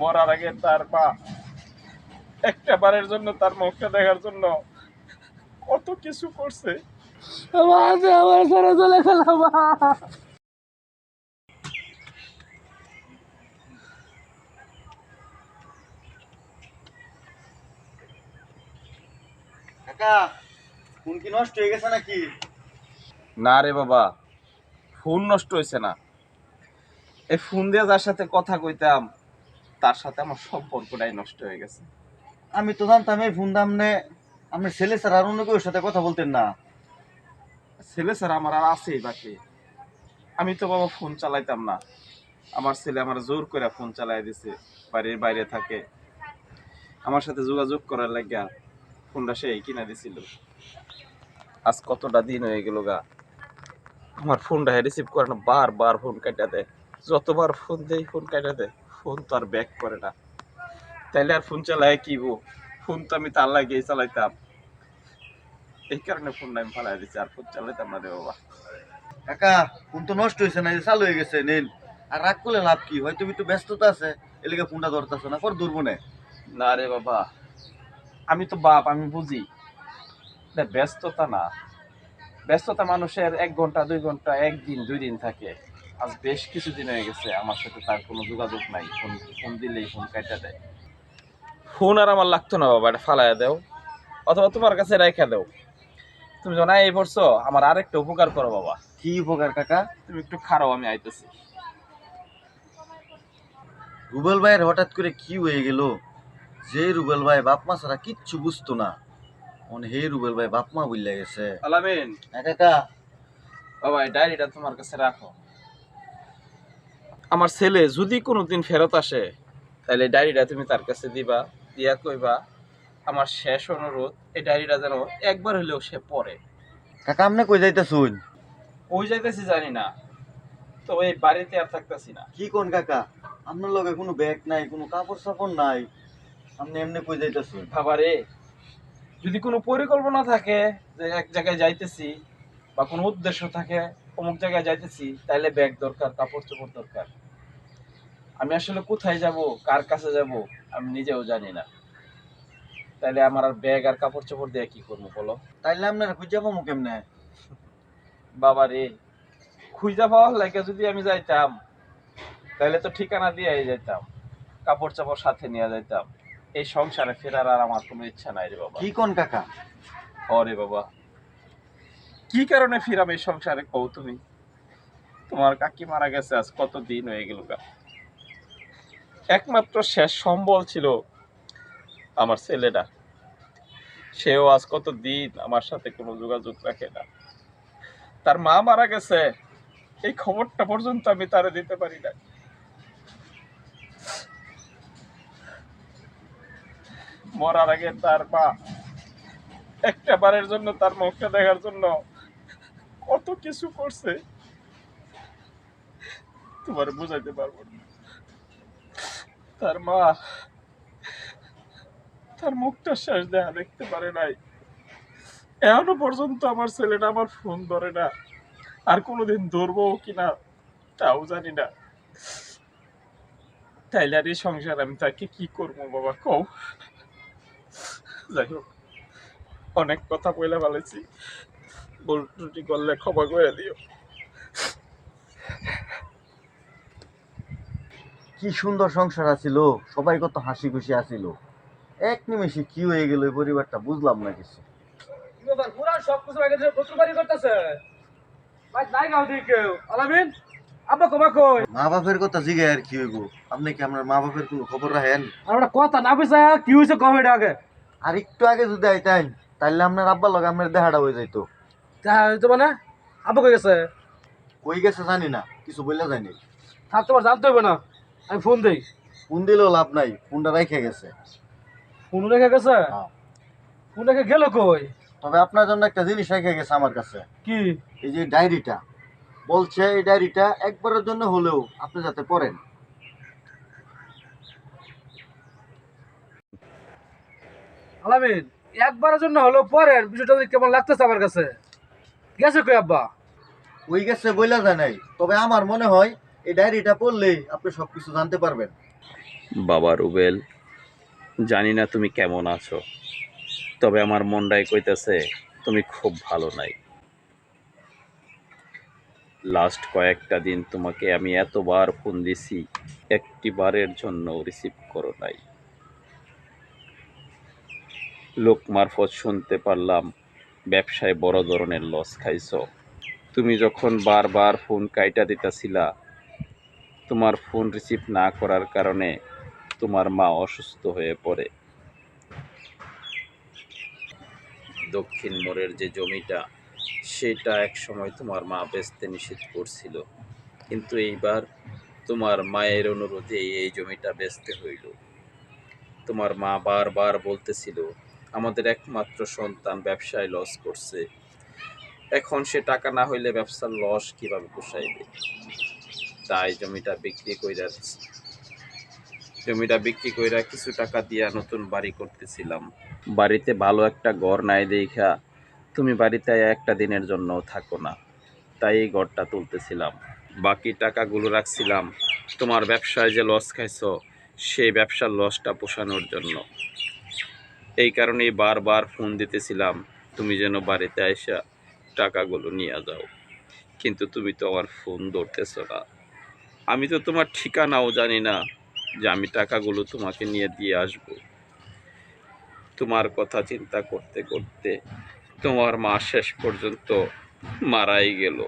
মরার আগে তার মা একটা বারের জন্য তার মুখটা দেখার জন্য কত কিছু করছে। আমার ছেড়ে চলে গেল ফোন কি নষ্ট হয়ে গেছে নাকি? না রে বাবা ফোন নষ্ট হয়েছে না। এই ফোন দিয়ে যার সাথে কথা কইতাম তার সাথে আমার সম্পর্কটাই নষ্ট হয়ে গেছে। আমি তো জানতাম এই ফোন দাম নে আপনার ছেলে স্যার আর অন্য কেউ সাথে কথা বলতেন না। ছেলে স্যার আমার আর আছেই বাকি। আমি তো বাবা ফোন চালাইতাম না। আমার ছেলে আমার জোর করে ফোন চালাই দিছে বাড়ির বাইরে থাকে। আমার সাথে যোগাযোগ করার লাগিয়া ফোনটা সেই কিনা দিছিল। আজ কতটা দিন হয়ে গেল গা। আমার ফোনটা রিসিভ করে না বার বার ফোন কাটা দেয়। যতবার ফোন দেই ফোন কাটা দেয়। ফোন তো আর ব্যাক করে না। তাইলে আর ফোন চালায় কি বো ফোন তো আমি তার লাগিয়ে চালাইতাম। এই কারণে ফোনটা আমি ফালাই দিচ্ছি আর ফোন চালাইতাম না রে বাবা। কাকা ফোন তো নষ্ট হয়েছে না চালু হয়ে গেছে নিন আর রাগ করলে লাভ কি? হয়তো একটু ব্যস্ততা আছে এলাকা ফোনটা ধরতেছে না পর ধরবো না। না রে বাবা আমি তো বাপ আমি বুঝি। না, ব্যস্ততা না। ব্যস্ততা মানুষের এক ঘণ্টা দুই ঘণ্টা একদিন দুই দিন থাকে। আজ বেশ কিছুদিন হয়ে গেছে আমার সাথে তার কোনো যোগাযোগ নাই। ফোন ফোন দিলেই ফোন কাটা দেয়। ফোন আর আমার লাগতো না বাবা এটা ফালাইয়া দেও। অথবা তোমার কাছে রেখে দেও। তুমি জানা এই পড়ছো আমার আরেকটা উপকার করো বাবা। কি উপকার কাকা? তুমি একটু খারাপ আমি আইতেছি। রুবেল ভাইয়ের হঠাৎ করে কি হয়ে গেল? যে রুবেল ভাই বাপমা ছাড়া কিচ্ছু বুঝতো না। মনে হে রুবেল ভাই বাপ মা বুঝলে গেছে। আলামিন। হ্যাঁ কাকা। বাবা এই ডায়েরিটা তোমার কাছে রাখো। আমার ছেলে যদি কোনোদিন ফেরত আসে তাহলে ডায়েরিটা তুমি তার কাছে দিবা দিয়া কইবা আমার শেষ অনুরোধ এই ডায়েরিটা যেন একবার হলেও সে পড়ে। কাকা আপনি কই যাইতেছুন? ওই যাইতেছি জানি না তো এই বাড়িতে আর থাকতেছি না। কি কোন কাকা? আপনার লগে কোনো ব্যাগ নাই কোনো কাপড় সাপড় নাই। আপনি এমনি কই যাইতেছুন? খাবারে যদি কোনো পরিকল্পনা থাকে যে এক জায়গায় যাইতেছি বা কোনো উদ্দেশ্য থাকে অমুক জায়গায় যাইতেছি তাইলে ব্যাগ দরকার কাপড় চোপড় দরকার। আমি আসলে কোথায় যাব কার কাছে যাব আমি নিজেও জানি না। তাইলে আমার আর ব্যাগ আর কাপড় চোপড় দিয়ে কি করব বলো? তাইলে আপনারা খুঁজে পাবো কেমনে? বাবা রে খুঁজা পাওয়ার লাগে যদি আমি যাইতাম তাহলে তো ঠিকানা দিয়ে যাইতাম কাপড় চাপড় সাথে নিয়ে যাইতাম। এই সংসারে ফেরার আর আমার কোনো ইচ্ছা নাই রে বাবা। কি কোন কাকা? অরে বাবা কি কারণে ফিরাম এই সংসারে? কও তুমি। তোমার কাকি মারা গেছে, আজ কত দিন হয়ে গেল একমাত্র শেষ সম্বল ছিল আমার ছেলেটা। সেও আজ কত দিন আমার সাথে কোনো যোগাযোগ রাখে না। তার মা মারা গেছে, এই খবরটা পর্যন্ত আমি তারে দিতে পারি না মরার আগে তার মা একটা বারের জন্য তার মুখটা দেখার জন্য কত কিছু করছে, তোমার বুঝাইতে পারব না। তার মা, তার মুখটা শেষ দেখা দেখতে পারে নাই। এখনও পর্যন্ত আমার ছেলেটা আমার ফোন ধরে না। আর কোনোদিন ধরবো কিনা, তাও জানি না। তাইলে এই সংসার আমি তাকে কি করব বাবা, কও? যাই হোক, অনেক কথা বলে ফেলেছি। ভুল ত্রুটি করলে ক্ষমা করে দিও। কি সুন্দর সংসার আছিল সবাই কত হাসি খুশি আছিল। এক নিমেষে কি হয়ে গেল এই পরিবারটা বুঝলাম না কিছু। ব্যাপার পুরা সব কিছু আগে থেকে প্রচুর বাড়ি করতেছে। ভাই নাই গাও দিকে কেউ। আলামিন আব্বা কমা কই? মা বাপের কথা জিগে আর কি হইব? আপনি কি আপনার মা বাপের কোনো খবর রাখেন? আর কথা না বুঝা কি হইছে কম আগে? আর একটু আগে যদি আইতেন তাহলে আপনার আব্বার লগে আপনার দেখাটা হয়ে যাইতো। হইতো মানে? আব্বা কই গেছে? কই গেছে জানি না কিছু বললে জানি। থাক তোমার জানতে হইবে না। আমি ফোন দেই। ফোন দিলেও লাভ নাই ফোনটা রেখে গেছে। ফোন রেখে গেছে? হ্যাঁ। ফোন রেখে গেল কই? তবে আপনার জন্য একটা জিনিস রেখে গেছে আমার কাছে। কি? এই যে ডায়েরিটা। বলছে এই ডায়েরিটা একবারের জন্য হলেও আপনি যাতে পড়েন। আলামিন একবারের জন্য হলো পরের বিষয়টা কেমন লাগতেছে আমার কাছে? গেছে কই আব্বা? ওই গেছে বইলা যায় নাই। তবে আমার মনে হয় এই ডায়েরিটা পড়লেই আপনি সবকিছু জানতে পারবেন। বাবা রুবেল জানি না তুমি কেমন আছো তবে আমার মনটাই কইতেছে তুমি খুব ভালো নাই। লাস্ট কয়েকটা দিন তোমাকে আমি এতবার ফোন দিছি একটি বারের জন্য রিসিভ করো নাই। লোক মারফত শুনতে পারলাম ব্যবসায় বড় ধরনের লস খাইছো। তুমি যখন বারবার ফোন কাইটা দিতেছিলা, তোমার ফোন রিসিভ না করার কারণে তোমার মা অসুস্থ হয়ে পড়ে। দক্ষিণ মোড়ের যে জমিটা, সেটা এক সময় তোমার মা বেচতে নিষেধ করছিল। কিন্তু এইবার তোমার মায়ের অনুরোধে এই জমিটা বেচতে হইল। তোমার মা বারবার বলতেছিল আমাদের একমাত্র সন্তান ব্যবসায় লস করছে। এখন সে টাকা না হইলে ব্যবসার লস কীভাবে পোষাইবে? তাই জমিটা বিক্রি কইরা জমিটা বিক্রি কইরা কিছু টাকা দিয়া নতুন বাড়ি করতেছিলাম। বাড়িতে ভালো একটা ঘর নাই দেখা তুমি বাড়িতে একটা দিনের জন্য থাকো না। তাই এই ঘরটা তুলতেছিলাম। বাকি টাকাগুলো রাখছিলাম। তোমার ব্যবসায় যে লস খাইছো, সেই ব্যবসার লসটা পোষানোর জন্য। এই কারণেই বারবার ফোন দিতেছিলাম, তুমি যেন বাড়িতে আইসা টাকাগুলো নিয়ে যাও। কিন্তু তুমি তো আমার ফোন ধরতেছো না। আমি তো তোমার ঠিকানাও জানি না যে আমি টাকাগুলো তোমাকে নিয়ে দিয়ে আসব। তোমার কথা চিন্তা করতে করতে তোমার মা শেষ পর্যন্ত মারাই গেল।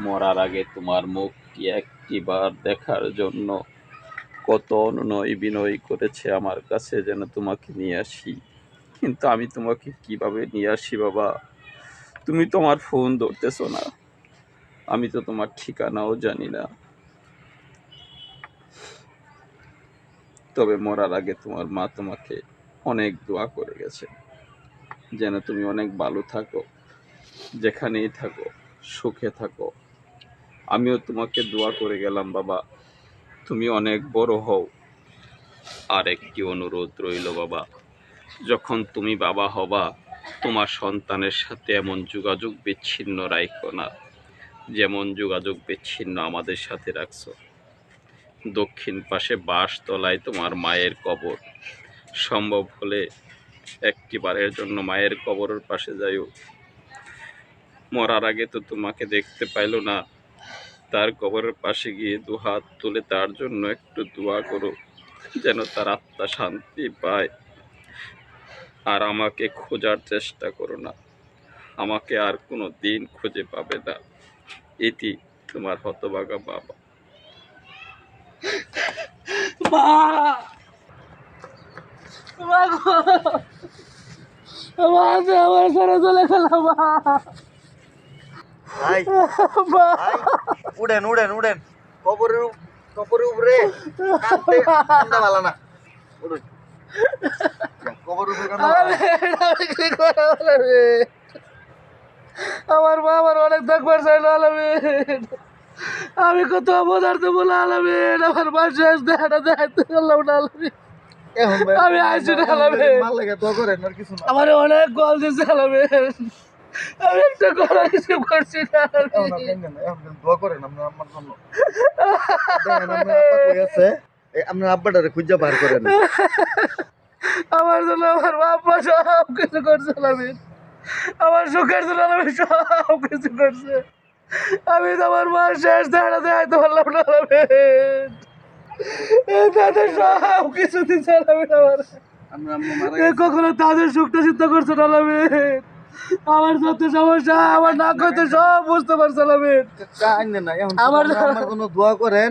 মরার আগে তোমার মুখটি একটিবার দেখার জন্য কত অনুনয় বিনয় করেছে আমার কাছে যেন তোমাকে নিয়ে আসি? কিন্তু আমি তোমাকে কীভাবে নিয়ে আসি বাবা? তুমি তোমার ফোন ধরতেছো না। আমি তো তোমার ঠিকানাও জানি না। তবে মরার আগে তোমার মা তোমাকে অনেক দোয়া করে গেছে। যেন তুমি অনেক ভালো থাকো, যেখানেই থাকো, সুখে থাকো। আমিও তোমাকে দোয়া করে গেলাম, বাবা। তুমি অনেক বড় হও। আর একটি অনুরোধ রইল, বাবা। যখন তুমি বাবা হবা, তোমার সন্তানের সাথে এমন যোগাযোগ বিচ্ছিন্ন রাখো না। যেমন যোগাযোগ বিচ্ছিন্ন আমাদের সাথে রাখছো। দক্ষিণ পাশে বাঁশ তলায় তোমার মায়ের কবর। সম্ভব হলে একটি বারের জন্য মায়ের কবরের পাশে যাইও। মরার আগে তো তোমাকে দেখতে পাইলো না তার কবরের পাশে গিয়ে দু হাত তুলে তার জন্য একটু দোয়া করো যেন তার আত্মা শান্তি পায়। আর আমাকে খোঁজার চেষ্টা করো না। আমাকে আর কোনো দিন খুঁজে পাবে না। এটি তোমার হতবাগা বাবা। আমার চলে গেল মা। ভাই উড়েন উড়েন উড়েন। কবরের কবরের উপরে কাঁদতে ভালো না। উড়ুন। কবরের উপরে? আমার মা আমার অনেক দেখবার চাইলো আলামিন আমি কত অবদার্থ বলে আলামিন আমার মা শেষ দেখাটা দেখাতে পারলাম না আলামিন এখন আমি আইছি না, আলামিন। আমার অনেক গল দিচ্ছে আলামিন আমি একটা করছি না দোয়া করেন আপনার জন্য। আছে? আপনার আব্বাটারে খুঁজা বার করেন। আমার জন্য আমার বাবা সব কিছু করছে আলামিন আমার সুখের জন্য আলামিন সব কিছু করছে। আমি তো আমার মা শেষ দেখাইতে পারলাম না আলামিন তাদের সব কিছু দিচ্ছে আলামিন আমার। আপনার আম্মা মারা কখনো তাদের সুখটা চিন্তা করছে না আলামিন আমার যত সমস্যা আমার না করতে সব বুঝতে পারছে আলামিন কান্দেন না এখন আমার- জন্য দোয়া করেন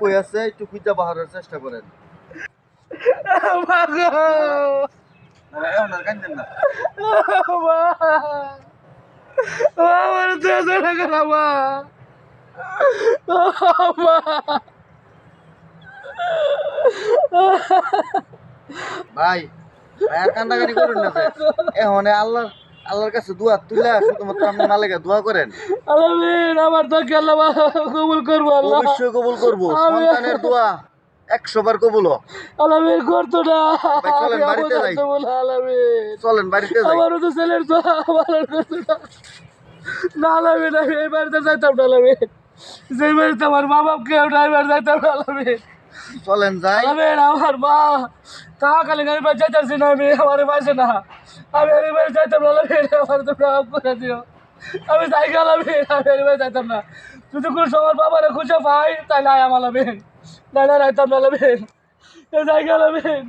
কই আছে একটু খুঁজা বাহারের চেষ্টা করেন। আমার ভাই আর কান্দাকাটি করেন না যে। এখন আল্লাহ আল্লাহর কাছে দোয়া তুলে শুধুমাত্র আপনি মালিকা দোয়া করেন। আলামিন আমার তো আল্লাহ কবুল করব আল্লাহ। অবশ্যই কবুল করব। সন্তানের দোয়া একশো বার কবুল আলামিন করতো না। চলেন, বাড়িতে যাই। অবদান বলে আলামিন। চলেন বাড়িতে যাই। আমারও তো ছেলের করতো না না আলামিন আমি এই বাড়িতে যাইতাম না আলামিন। যে বাড়িতে আমার মা বাপ কেউ নাই যাইতাম না আলামিন। চলেন যাই। আমার মা তা কালি আমি বাড়ি যাইতাছি না, আমি আমার বাসে না। আমি আর বাড়ি যাইতাম না আমার তো করে দিও। আমি যাই গেল আলামিন আমি আর যাইতাম না। যদি কোনো সময় বাবারে খুঁজে পাই, তাহলে আয় আমার বেন না না রাইতাম না আলামিন যাই গেল আলামিন